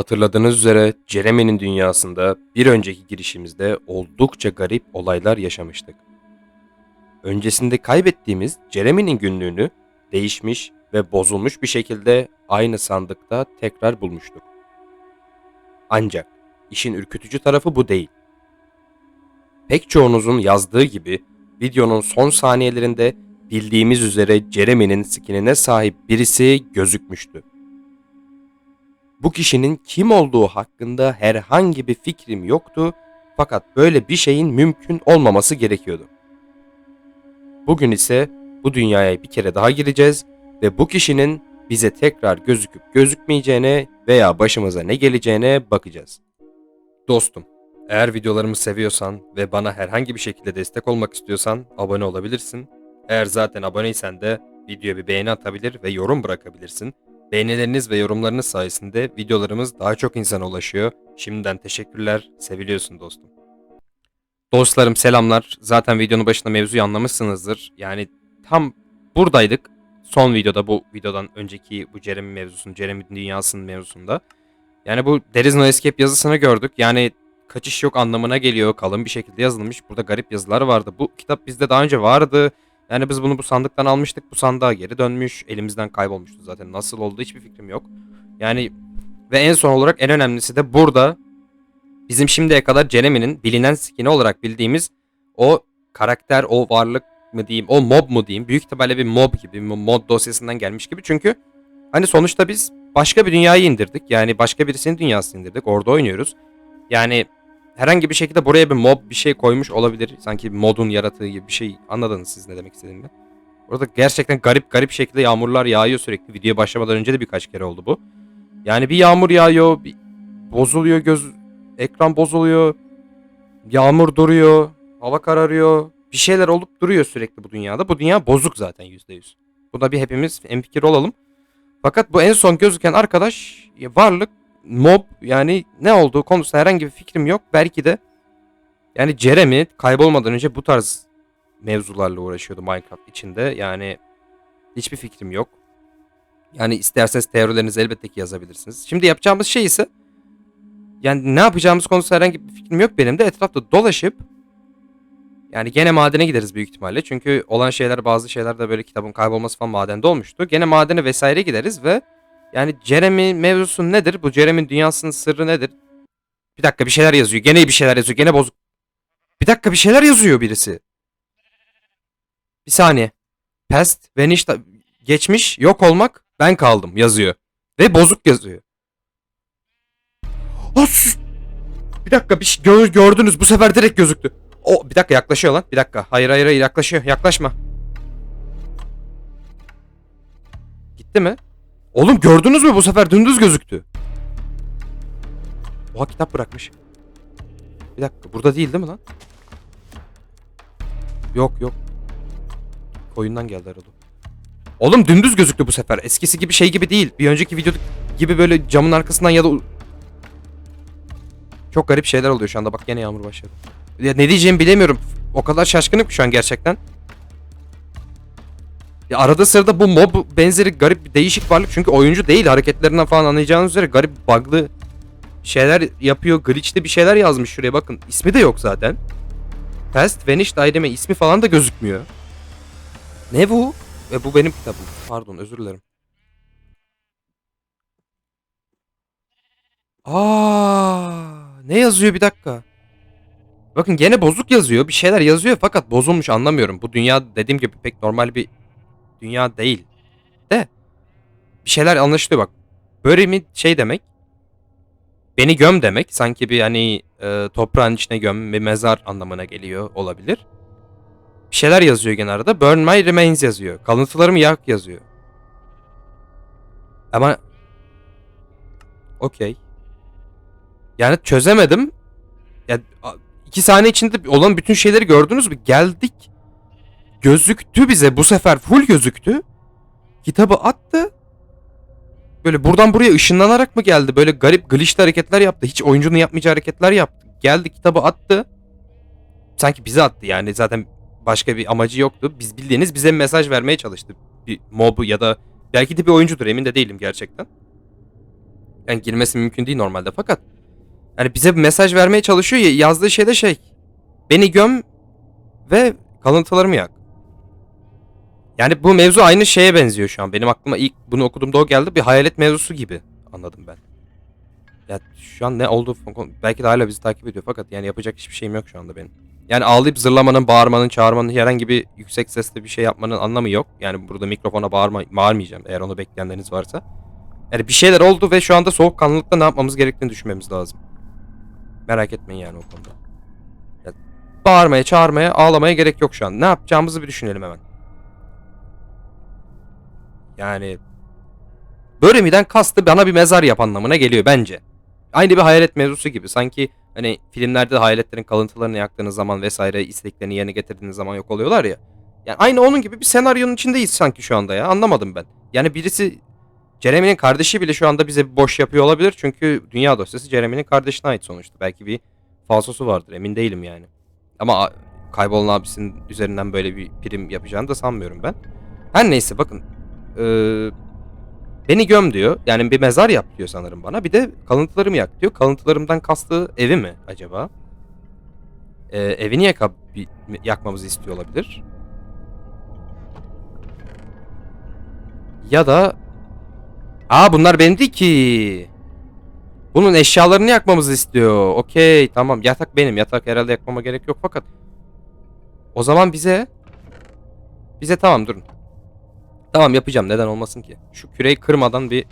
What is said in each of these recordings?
Hatırladığınız üzere Jeremy'nin dünyasında bir önceki girişimizde oldukça garip olaylar yaşamıştık. Öncesinde kaybettiğimiz Jeremy'nin günlüğünü değişmiş ve bozulmuş bir şekilde aynı sandıkta tekrar bulmuştuk. Ancak işin ürkütücü tarafı bu değil. Pek çoğunuzun yazdığı gibi videonun son saniyelerinde bildiğimiz üzere Jeremy'nin skinine sahip birisi gözükmüştü. Bu kişinin kim olduğu hakkında herhangi bir fikrim yoktu fakat böyle bir şeyin mümkün olmaması gerekiyordu. Bugün ise bu dünyaya bir kere daha gireceğiz ve bu kişinin bize tekrar gözüküp gözükmeyeceğine veya başımıza ne geleceğine bakacağız. Dostum, eğer videolarımı seviyorsan ve bana herhangi bir şekilde destek olmak istiyorsan abone olabilirsin. Eğer zaten aboneysen de videoya bir beğeni atabilir ve yorum bırakabilirsin. Beğenileriniz ve yorumlarınız sayesinde videolarımız daha çok insana ulaşıyor. Şimdiden teşekkürler, seviliyorsun dostum. Dostlarım selamlar. Zaten videonun başında mevzuyu anlamışsınızdır. Yani tam buradaydık. Son videoda bu videodan önceki bu Jeremy mevzusunun, Jeremy dünyasının mevzusunda. Yani bu There is no escape yazısını gördük. Yani kaçış yok anlamına geliyor. Kalın bir şekilde yazılmış. Burada garip yazılar vardı. Bu kitap bizde daha önce vardı. Yani biz bunu bu sandıktan almıştık. Bu sandığa geri dönmüş. Elimizden kaybolmuştu zaten. Nasıl oldu hiçbir fikrim yok. Yani ve en son olarak en önemlisi de burada bizim şimdiye kadar Jeremy'nin bilinen skini olarak bildiğimiz o karakter, o varlık mı diyeyim, o mob mu diyeyim. Büyük ihtimalle bir mob gibi, mod dosyasından gelmiş gibi. Çünkü hani sonuçta biz başka bir dünyayı indirdik. Yani başka birisinin dünyasını indirdik. Orada oynuyoruz. Yani herhangi bir şekilde buraya bir mob bir şey koymuş olabilir. Sanki modun yaratığı gibi bir şey. Anladınız siz ne demek istediğimi. Orada gerçekten garip garip şekilde yağmurlar yağıyor sürekli. Videoya başlamadan önce de birkaç kere oldu bu. Yani bir yağmur yağıyor, bir bozuluyor göz, ekran bozuluyor, yağmur duruyor, hava kararıyor. Bir şeyler olup duruyor sürekli bu dünyada. Bu dünya bozuk zaten %100. Buna bir hepimiz fikir olalım. Fakat bu en son gözüken arkadaş ya varlık mob yani ne olduğu konusunda herhangi bir fikrim yok. Belki de yani Jeremy kaybolmadan önce bu tarz mevzularla uğraşıyordu Minecraft içinde. Yani hiçbir fikrim yok. Yani isterseniz teorilerinizi elbette ki yazabilirsiniz. Şimdi yapacağımız şey ise yani ne yapacağımız konusunda herhangi bir fikrim yok benim de etrafta dolaşıp yani gene madene gideriz büyük ihtimalle. Çünkü olan şeyler bazı şeyler de böyle kitabın kaybolması falan madende olmuştu. Gene madene vesaire gideriz ve yani Jeremy mevzusu nedir? Bu Jeremy'nin dünyasının sırrı nedir? Bir dakika bir şeyler yazıyor. Gene bir şeyler yazıyor. Gene bozuk. Bir dakika bir şeyler yazıyor birisi. Bir saniye. Past, vanished, geçmiş, yok olmak, ben kaldım yazıyor. Ve bozuk yazıyor. Sus! bir dakika bir şey gör- gördünüz bu sefer direkt gözüktü. O bir dakika yaklaşıyor lan. Bir dakika. Hayır hayır hayır yaklaşıyor. Yaklaşma. Gitti mi? Oğlum gördünüz mü bu sefer dümdüz gözüktü. Oha kitap bırakmış. Bir dakika burada değil değil mi lan? Yok yok. Koyundan geldi herhalde. Oğlum dümdüz gözüktü bu sefer. Eskisi gibi şey gibi değil. Bir önceki videoda gibi böyle camın arkasından ya da... Çok garip şeyler oluyor şu anda. Bak gene yağmur başladı. Ya ne diyeceğimi bilemiyorum. O kadar şaşkınım ki şu an gerçekten. Ya arada sırada bu mob benzeri garip bir değişik varlık çünkü oyuncu değil hareketlerinden falan anlayacağınız üzere garip bug'lı şeyler yapıyor. Glitch'li bir şeyler yazmış şuraya bakın. İsmi de yok zaten. Past Vanished Ideme ismi falan da gözükmüyor. Ne bu? Ve bu benim kitabım. Pardon özür dilerim. Aa, ne yazıyor bir dakika. Bakın gene bozuk yazıyor. Bir şeyler yazıyor fakat bozulmuş anlamıyorum. Bu dünya dediğim gibi pek normal bir dünya değil. De bir şeyler anlaşılıyor bak. Böyle mi şey demek? Beni göm demek. Sanki bir hani e, toprağın içine göm bir mezar anlamına geliyor olabilir. Bir şeyler yazıyor gene arada. Burn my remains yazıyor. Kalıntılarımı yak yazıyor. Ama okey. Yani çözemedim. Ya iki saniye içinde olan bütün şeyleri gördünüz mü? Geldik. Gözüktü bize bu sefer full gözüktü. Kitabı attı. Böyle buradan buraya ışınlanarak mı geldi? Böyle garip glitchli hareketler yaptı. Hiç oyuncunun yapmayacağı hareketler yaptı. Geldi kitabı attı. Sanki bize attı yani zaten başka bir amacı yoktu. Biz bildiğiniz bize mesaj vermeye çalıştı. Bir mobu ya da belki de bir oyuncudur emin de değilim gerçekten. Yani girmesi mümkün değil normalde fakat yani bize bir mesaj vermeye çalışıyor ya yazdığı şey de şey. Beni göm ve kalıntılarımı yak. Yani bu mevzu aynı şeye benziyor şu an. Benim aklıma ilk bunu okuduğumda o geldi. Bir hayalet mevzusu gibi anladım ben. Ya şu an ne oldu belki de hala bizi takip ediyor fakat yani yapacak hiçbir şeyim yok şu anda benim. Yani ağlayıp zırlamanın, bağırmanın, çağırmanın herhangi bir yüksek sesle bir şey yapmanın anlamı yok. Yani burada mikrofona bağırma, bağırmayacağım eğer onu bekleyenleriniz varsa. Yani bir şeyler oldu ve şu anda soğukkanlılıkla ne yapmamız gerektiğini düşünmemiz lazım. Merak etmeyin yani o konuda. Ya, bağırmaya, çağırmaya, ağlamaya gerek yok şu an. Ne yapacağımızı bir düşünelim hemen. Yani Böremi'den kastı bana bir mezar yap anlamına geliyor bence. Aynı bir hayalet mevzusu gibi. Sanki hani filmlerde de hayaletlerin kalıntılarını yaktığınız zaman vesaire isteklerini yerine getirdiğiniz zaman yok oluyorlar ya. Yani aynı onun gibi bir senaryonun içindeyiz sanki şu anda ya. Anlamadım ben. Yani birisi Jeremy'nin kardeşi bile şu anda bize boş yapıyor olabilir. Çünkü dünya dosyası Jeremy'nin kardeşine ait sonuçta. Belki bir falsosu vardır. Emin değilim yani. Ama kaybolan abisinin üzerinden böyle bir prim yapacağını da sanmıyorum ben. Her neyse bakın. Ee, beni göm diyor. Yani bir mezar yap diyor sanırım bana. Bir de kalıntılarımı yak diyor. Kalıntılarımdan kastığı evi mi acaba? Ee, evi niye kap- bir- yakmamızı istiyor olabilir? Ya da Aa bunlar benim ki. Bunun eşyalarını yakmamızı istiyor. Okey tamam yatak benim. Yatak herhalde yakmama gerek yok fakat o zaman bize bize tamam durun. Tamam yapacağım neden olmasın ki. Şu küreyi kırmadan bir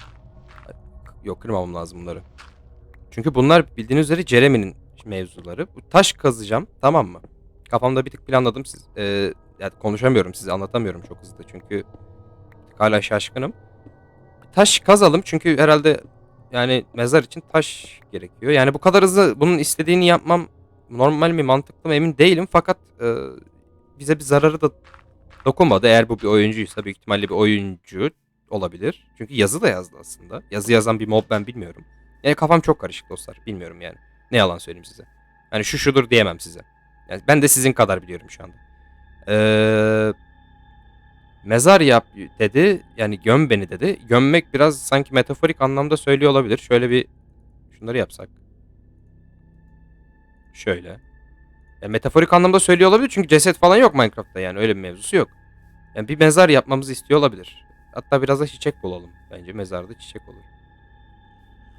yok kırmamam lazım bunları. Çünkü bunlar bildiğiniz üzere Jeremy'nin mevzuları. Taş kazacağım tamam mı? Kafamda bir tık planladım siz. Ee, yani konuşamıyorum size anlatamıyorum çok hızlı çünkü hala şaşkınım. Taş kazalım çünkü herhalde yani mezar için taş gerekiyor. Yani bu kadar hızlı bunun istediğini yapmam normal mi mantıklı mı emin değilim fakat e, bize bir zararı da dokunmadı. Eğer bu bir oyuncuysa büyük ihtimalle bir oyuncu olabilir. Çünkü yazı da yazdı aslında. Yazı yazan bir mob ben bilmiyorum. Yani kafam çok karışık dostlar. Bilmiyorum yani. Ne yalan söyleyeyim size. Yani şu şudur diyemem size. Yani ben de sizin kadar biliyorum şu anda. Eee mezar yap dedi. Yani göm beni dedi. Gömmek biraz sanki metaforik anlamda söylüyor olabilir. Şöyle bir şunları yapsak. Şöyle. Yani metaforik anlamda söylüyor olabilir çünkü ceset falan yok Minecraft'ta yani öyle bir mevzusu yok. Yani bir mezar yapmamızı istiyor olabilir. Hatta biraz da çiçek bulalım. Bence mezarda çiçek olur.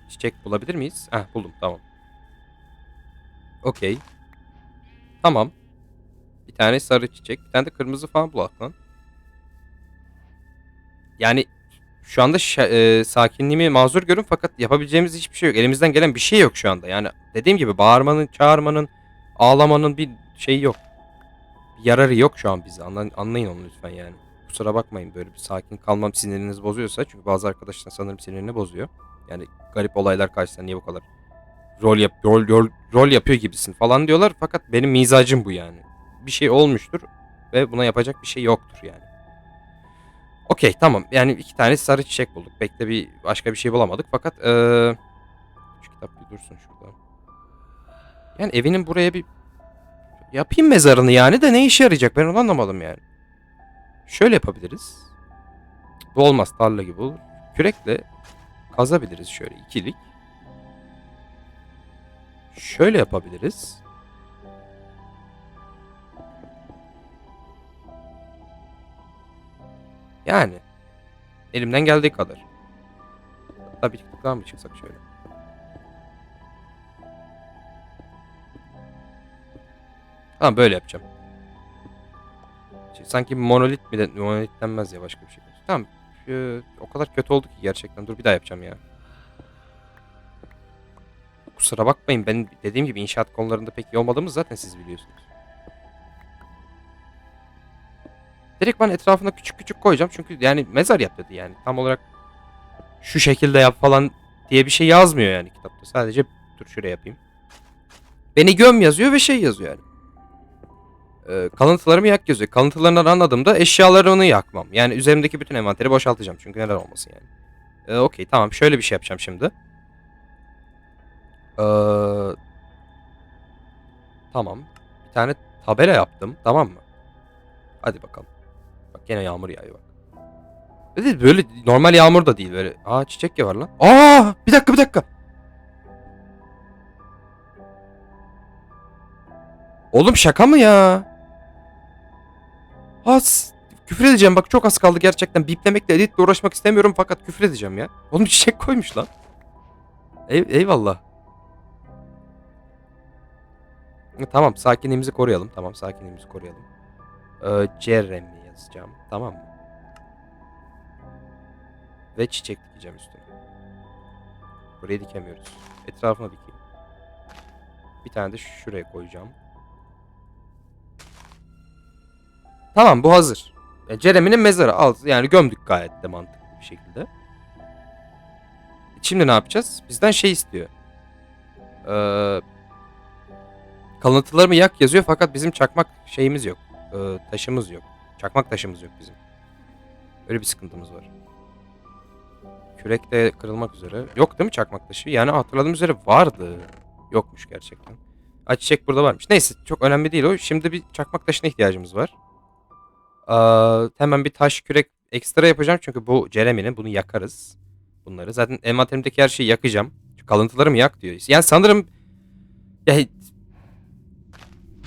Çiçek bulabilir miyiz? Heh buldum tamam. Okey. Tamam. Bir tane sarı çiçek. Bir tane de kırmızı falan bulak lan. Yani şu anda e, sakinliğimi mazur görün fakat yapabileceğimiz hiçbir şey yok. Elimizden gelen bir şey yok şu anda. Yani dediğim gibi bağırmanın, çağırmanın, ağlamanın bir şeyi yok. Bir yararı yok şu an bize. Anla- anlayın onu lütfen yani. Kusura bakmayın böyle bir sakin kalmam sinirinizi bozuyorsa. Çünkü bazı arkadaşlar sanırım sinirini bozuyor. Yani garip olaylar karşısında niye bu kadar rol yap rol, rol, rol yapıyor gibisin falan diyorlar. Fakat benim mizacım bu yani. Bir şey olmuştur ve buna yapacak bir şey yoktur yani. Okey tamam. Yani iki tane sarı çiçek bulduk. Bekle bir başka bir şey bulamadık. Fakat eee şu kitap bir dursun şurada. Yani evinin buraya bir yapayım mezarını yani de ne işe yarayacak ben onu anlamadım yani. Şöyle yapabiliriz. Bu olmaz tarla gibi olur. Kürekle kazabiliriz şöyle ikilik. Şöyle yapabiliriz. Yani elimden geldiği kadar. Hatta bir tık daha mı çıksak şöyle. Tamam böyle yapacağım. Şey, sanki monolit mi de monolit denmez ya başka bir şey. Tamam. Şu, o kadar kötü oldu ki gerçekten. Dur bir daha yapacağım ya. Kusura bakmayın ben dediğim gibi inşaat konularında pek iyi olmadığımız zaten siz biliyorsunuz. Direkt ben etrafına küçük küçük koyacağım çünkü yani mezar yap dedi yani. Tam olarak şu şekilde yap falan diye bir şey yazmıyor yani kitapta. Sadece dur şuraya yapayım. Beni göm yazıyor ve şey yazıyor yani. Ee, kalıntılarımı yak yazıyor. Kalıntılarından anladığımda eşyalarını yakmam. Yani üzerimdeki bütün envanteri boşaltacağım. Çünkü neden olmasın yani. Ee, Okey tamam şöyle bir şey yapacağım şimdi. Ee, tamam. Bir tane tabela yaptım. Tamam mı? Hadi bakalım. Bak gene yağmur yağıyor bak. Dedi böyle normal yağmur da değil böyle. Aa çiçek ya var lan. Aa bir dakika bir dakika. Oğlum şaka mı ya? Has küfür edeceğim bak çok az kaldı gerçekten. Biplemekle editle uğraşmak istemiyorum fakat küfür edeceğim ya. Oğlum çiçek koymuş lan. Ey, eyvallah. E, Tamam sakinliğimizi koruyalım. Tamam sakinliğimizi koruyalım. Ee, Jeremy yazacağım. Tamam mı? Ve çiçek dikeceğim üstüne. Buraya dikemiyoruz. Etrafına dikeyim. Bir tane de şuraya koyacağım. Tamam bu hazır. E, Jeremy'nin mezarı al. Yani gömdük gayet de mantıklı bir şekilde. Şimdi ne yapacağız? Bizden şey istiyor. Ee, kalıntılarımı yak yazıyor fakat bizim çakmak şeyimiz yok. Ee, taşımız yok. Çakmak taşımız yok bizim. Öyle bir sıkıntımız var. Kürek de kırılmak üzere. Yok değil mi çakmak taşı? Yani hatırladığım üzere vardı. Yokmuş gerçekten. Ay çiçek burada varmış. Neyse çok önemli değil o. Şimdi bir çakmak taşına ihtiyacımız var. Aa, hemen bir taş kürek ekstra yapacağım çünkü bu Jeremy'nin bunu yakarız. Bunları zaten envanterimdeki her şeyi yakacağım. Şu kalıntılarımı yak diyor. Yani sanırım ya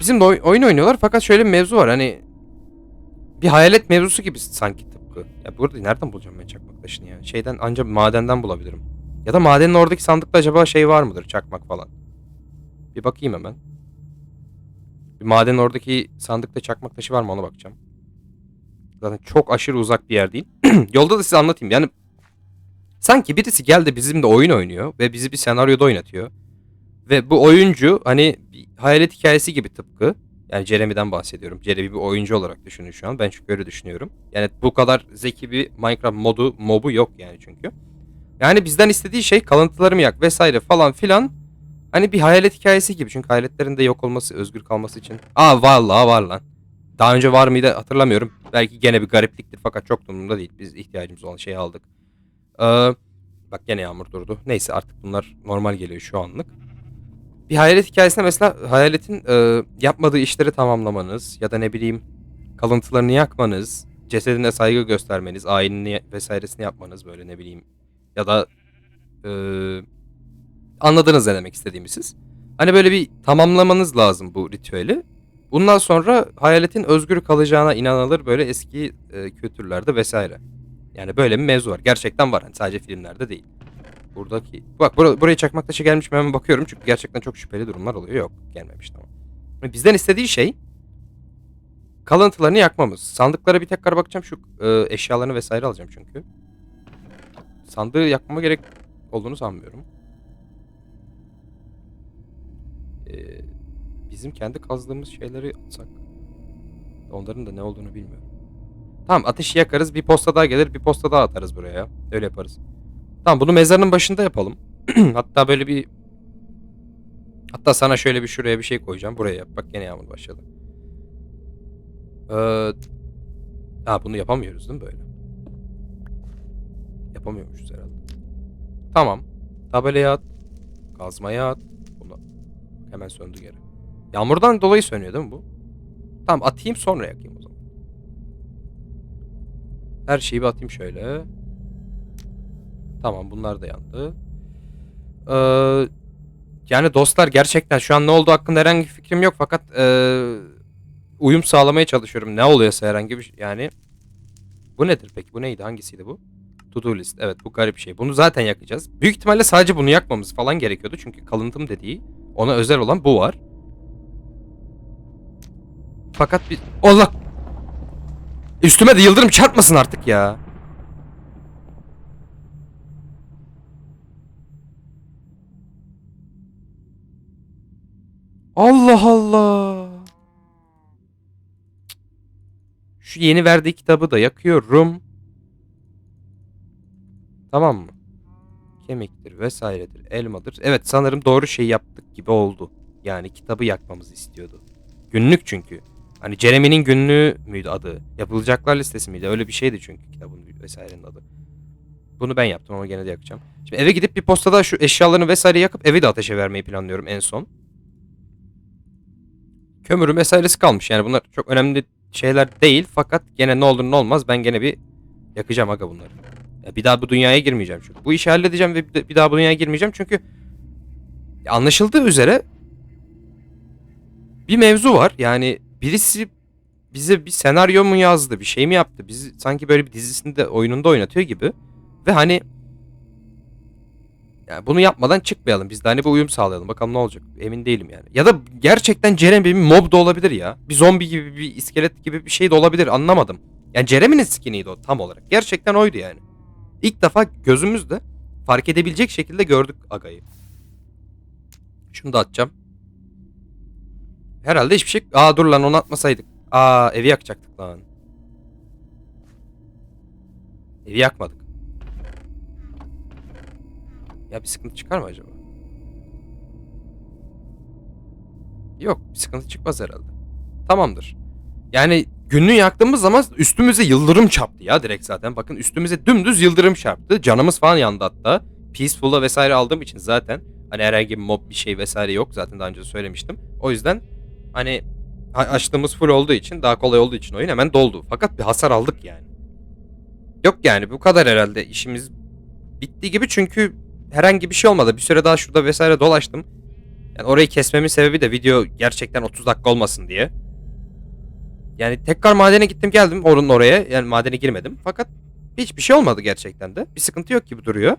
bizim de oy- oyun oynuyorlar fakat şöyle bir mevzu var hani bir hayalet mevzusu gibi sanki tıpkı. Ya burada nereden bulacağım ben çakmak taşını ya? Şeyden ancak madenden bulabilirim. Ya da madenin oradaki sandıkta acaba şey var mıdır çakmak falan? Bir bakayım hemen. Bir madenin oradaki sandıkta çakmak taşı var mı ona bakacağım. Zaten çok aşırı uzak bir yer değil. Yolda da size anlatayım. Yani sanki birisi geldi bizimle oyun oynuyor ve bizi bir senaryoda oynatıyor. Ve bu oyuncu hani hayalet hikayesi gibi tıpkı. Yani Jeremy'den bahsediyorum. Jeremy bir oyuncu olarak düşünün şu an. Ben çünkü öyle düşünüyorum. Yani bu kadar zeki bir Minecraft modu, mobu yok yani çünkü. Yani bizden istediği şey kalıntılarımı yak vesaire falan filan. Hani bir hayalet hikayesi gibi. Çünkü hayaletlerin de yok olması, özgür kalması için. Aa vallahi var lan. Daha önce var mıydı hatırlamıyorum. Belki gene bir garipliktir fakat çok da umurumda değil. Biz ihtiyacımız olan şeyi aldık. Ee, bak gene yağmur durdu. Neyse artık bunlar normal geliyor şu anlık. Bir hayalet hikayesinde mesela hayaletin e, yapmadığı işleri tamamlamanız ya da ne bileyim kalıntılarını yakmanız, cesedine saygı göstermeniz, ayinini vesairesini yapmanız böyle ne bileyim ya da e, anladınız ne demek istediğimi siz. Hani böyle bir tamamlamanız lazım bu ritüeli. Bundan sonra hayaletin özgür kalacağına inanılır böyle eski e, kültürlerde vesaire. Yani böyle bir mevzu var. Gerçekten var. Hani sadece filmlerde değil. Buradaki... Bak bura, buraya çakmak taşı gelmiş mi hemen bakıyorum. Çünkü gerçekten çok şüpheli durumlar oluyor. Yok gelmemiş tamam. Ve Bizden istediği şey kalıntılarını yakmamız. Sandıklara bir tekrar bakacağım. Şu e, eşyalarını vesaire alacağım çünkü. Sandığı yakmama gerek olduğunu sanmıyorum. Ee, bizim kendi kazdığımız şeyleri atsak. Onların da ne olduğunu bilmiyorum. Tamam ateşi yakarız. Bir posta daha gelir. Bir posta daha atarız buraya. Öyle yaparız. Tamam bunu mezarının başında yapalım. Hatta böyle bir Hatta sana şöyle bir şuraya bir şey koyacağım. Buraya yap. Bak gene yağmur başladı. Ee, ha bunu yapamıyoruz değil mi böyle? Yapamıyormuşuz herhalde. Tamam. Tabelaya at. Kazmaya at. Bunu hemen söndü geri. Yağmurdan dolayı sönüyor değil mi bu? Tamam atayım sonra yakayım o zaman. Her şeyi bir atayım şöyle. Tamam bunlar da yandı. Ee, yani dostlar gerçekten şu an ne olduğu hakkında herhangi bir fikrim yok fakat ee, uyum sağlamaya çalışıyorum. Ne oluyorsa herhangi bir şey- yani bu nedir peki? Bu neydi? Hangisiydi bu? To do list. Evet bu garip şey. Bunu zaten yakacağız. Büyük ihtimalle sadece bunu yakmamız falan gerekiyordu. Çünkü kalıntım dediği ona özel olan bu var. Fakat bir... Allah! Üstüme de yıldırım çarpmasın artık ya. Allah Allah. Şu yeni verdiği kitabı da yakıyorum. Tamam mı? Kemiktir vesairedir, elmadır. Evet sanırım doğru şey yaptık gibi oldu. Yani kitabı yakmamızı istiyordu. Günlük çünkü. Hani Jeremy'nin günlüğü müydü adı? Yapılacaklar listesi miydi? Öyle bir şeydi çünkü kitabın vesairenin adı. Bunu ben yaptım ama gene de yakacağım. Şimdi eve gidip bir postada şu eşyalarını vesaire yakıp evi de ateşe vermeyi planlıyorum en son. Kömürü vesairesi kalmış. Yani bunlar çok önemli şeyler değil fakat gene ne olur ne olmaz ben gene bir Yakacağım aga bunları. Ya bir daha bu dünyaya girmeyeceğim çünkü. Bu işi halledeceğim ve bir daha bu dünyaya girmeyeceğim çünkü anlaşıldığı üzere bir mevzu var. Yani birisi bize bir senaryo mu yazdı, bir şey mi yaptı? Bizi sanki böyle bir dizisinde, oyununda oynatıyor gibi. Ve hani yani bunu yapmadan çıkmayalım. Biz de hani bir uyum sağlayalım. Bakalım ne olacak. Emin değilim yani. Ya da gerçekten Jeremy bir mob da olabilir ya. Bir zombi gibi, bir iskelet gibi bir şey de olabilir. Anlamadım. Yani Jeremy'nin skiniydi o tam olarak. Gerçekten oydu yani. İlk defa gözümüzle fark edebilecek şekilde gördük Aga'yı. Şunu da atacağım. Herhalde hiçbir şey... Aa dur lan onu atmasaydık. Aa evi yakacaktık lan. Evi yakmadık. Ya bir sıkıntı çıkar mı acaba? Yok bir sıkıntı çıkmaz herhalde. Tamamdır. Yani günlüğü yaktığımız zaman üstümüze yıldırım çarptı ya direkt zaten. Bakın üstümüze dümdüz yıldırım çarptı. Canımız falan yandı hatta. Peaceful'a vesaire aldığım için zaten hani herhangi bir mob bir şey vesaire yok zaten daha önce söylemiştim. O yüzden hani açtığımız full olduğu için daha kolay olduğu için oyun hemen doldu. Fakat bir hasar aldık yani. Yok yani bu kadar herhalde işimiz bitti gibi çünkü herhangi bir şey olmadı. Bir süre daha şurada vesaire dolaştım. Yani orayı kesmemin sebebi de video gerçekten 30 dakika olmasın diye. Yani tekrar madene gittim geldim orun oraya. Yani madene girmedim. Fakat hiçbir şey olmadı gerçekten de. Bir sıkıntı yok gibi duruyor.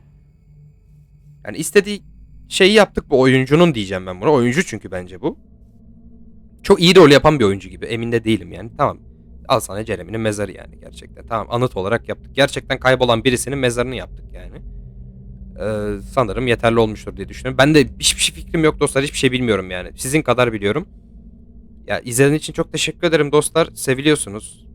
Yani istediği şeyi yaptık bu oyuncunun diyeceğim ben buna. Oyuncu çünkü bence bu. Çok iyi rol yapan bir oyuncu gibi. Emin de değilim yani. Tamam. Al sana Jeremy'nin mezarı yani gerçekten. Tamam anıt olarak yaptık. Gerçekten kaybolan birisinin mezarını yaptık yani. Ee, sanırım yeterli olmuştur diye düşünüyorum. Ben de hiçbir şey fikrim yok dostlar. Hiçbir şey bilmiyorum yani. Sizin kadar biliyorum. Ya izlediğiniz için çok teşekkür ederim dostlar. Seviliyorsunuz.